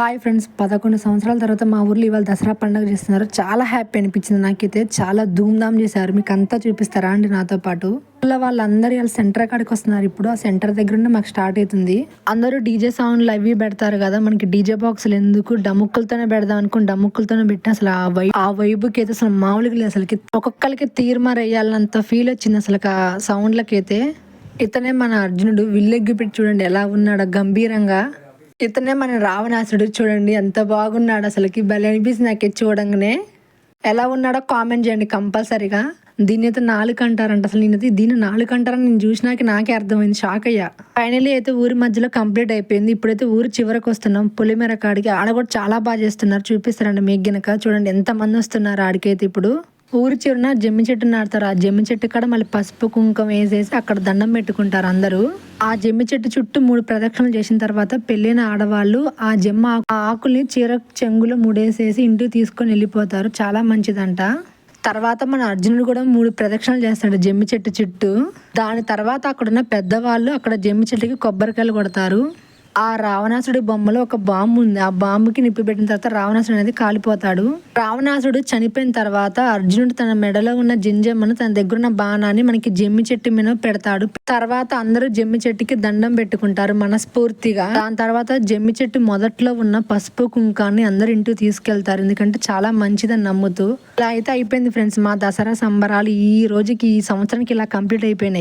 Hi friends. పదకొండు సంవత్సరాల తర్వాత మా ఊర్లో ఇవాళ దసరా పండుగ చేస్తున్నారు. చాలా హ్యాపీ అనిపించింది నాకైతే. చాలా ధూమ్ధామ్ చేశారు. మీకు అంతా చూపిస్తారా అండి నాతో పాటు? ఊళ్ళో వాళ్ళందరూ వాళ్ళ సెంటర్ కాడికి వస్తున్నారు. ఇప్పుడు ఆ సెంటర్ దగ్గర నుండి మాకు స్టార్ట్ అవుతుంది. అందరూ డీజే సౌండ్లు అవి పెడతారు కదా. మనకి డీజే బాక్సులు ఎందుకు? డముక్కులతోనే పెడదాం అనుకుని డముక్కులతోనే పెట్టి అసలు ఆ వై ఆ వైబుకి అయితే అసలు మామూలుగా లేదు అసలుకి. ఒక్కొక్కరికి తీర్మారేయాలన్నంత ఫీల్ వచ్చింది అసలు ఆ సౌండ్లకైతే. ఇతనే మన అర్జునుడు. విల్లెగ్గి పెట్టి చూడండి ఎలా ఉన్నాడు గంభీరంగా. ఇతనే మన రావణాసుడు చూడండి ఎంత బాగున్నాడు అసలుకి. భలే అనిపిస్తుంది నాకు చూడంగానే. ఎలా ఉన్నాడో కామెంట్ చేయండి కంపల్సరీగా. దీన్ని అయితే నాలుగు అంటారంట అసలు. నేనైతే దీన్ని నాలుగు అంటారని నేను చూసినాక నాకే అర్థమైంది షాక్ అయ్యా. ఫైనలీ అయితే ఊరి మధ్యలో కంప్లీట్ అయిపోయింది. ఇప్పుడైతే ఊరు చివరకు వస్తున్నాం. పులిమేర కాడికి ఆడ కూడా చాలా బాగా చేస్తున్నారు. చూపిస్తారండి మీకు గనక. చూడండి ఎంతమంది వస్తున్నారు ఆడికైతే ఇప్పుడు. ఊరి చిరున జమ్మి చెట్టు నాటుతారు. ఆ జమ్మి చెట్టు కాడ మళ్ళీ పసుపు కుంకుమ వేసేసి అక్కడ దండం పెట్టుకుంటారు అందరూ. ఆ జమ్మి చెట్టు చుట్టూ మూడు ప్రదక్షిణలు చేసిన తర్వాత పెళ్ళైన ఆడవాళ్ళు ఆ జమ్మ ఆ ఆకుల్ని చీర చెంగులో ముడేసేసి ఇంటికి తీసుకొని వెళ్ళిపోతారు. చాలా మంచిదంట. తర్వాత మన అర్జునుడు కూడా మూడు ప్రదక్షిణలు చేస్తాడు జమ్మి చెట్టు చుట్టూ. దాని తర్వాత అక్కడున్న పెద్దవాళ్ళు అక్కడ జమ్మి చెట్టుకి కొబ్బరికాయలు కొడతారు. ఆ రావణాసుడి బొమ్మలో ఒక బాంబు ఉంది. ఆ బాంబుకి నిప్పి పెట్టిన తర్వాత రావణాసుడు అనేది కాలిపోతాడు. రావణాసుడు చనిపోయిన తర్వాత అర్జునుడు తన మెడలో ఉన్న జింజమ్మను తన దగ్గర ఉన్న బాణాన్ని మనకి జమ్మి చెట్టు మీద పెడతాడు. తర్వాత అందరూ జమ్మి చెట్టుకి దండం పెట్టుకుంటారు మనస్ఫూర్తిగా. దాని తర్వాత జమ్మి చెట్టు మొదట్లో ఉన్న పసుపు కుంకాన్ని అందరు ఇంటికి తీసుకెళ్తారు. ఎందుకంటే చాలా మంచిదని నమ్ముతూ. ఇలా అయితే అయిపోయింది ఫ్రెండ్స్ మా దసరా సంబరాలు. ఈ రోజుకి ఈ సంవత్సరానికి ఇలా కంప్లీట్ అయిపోయినాయి.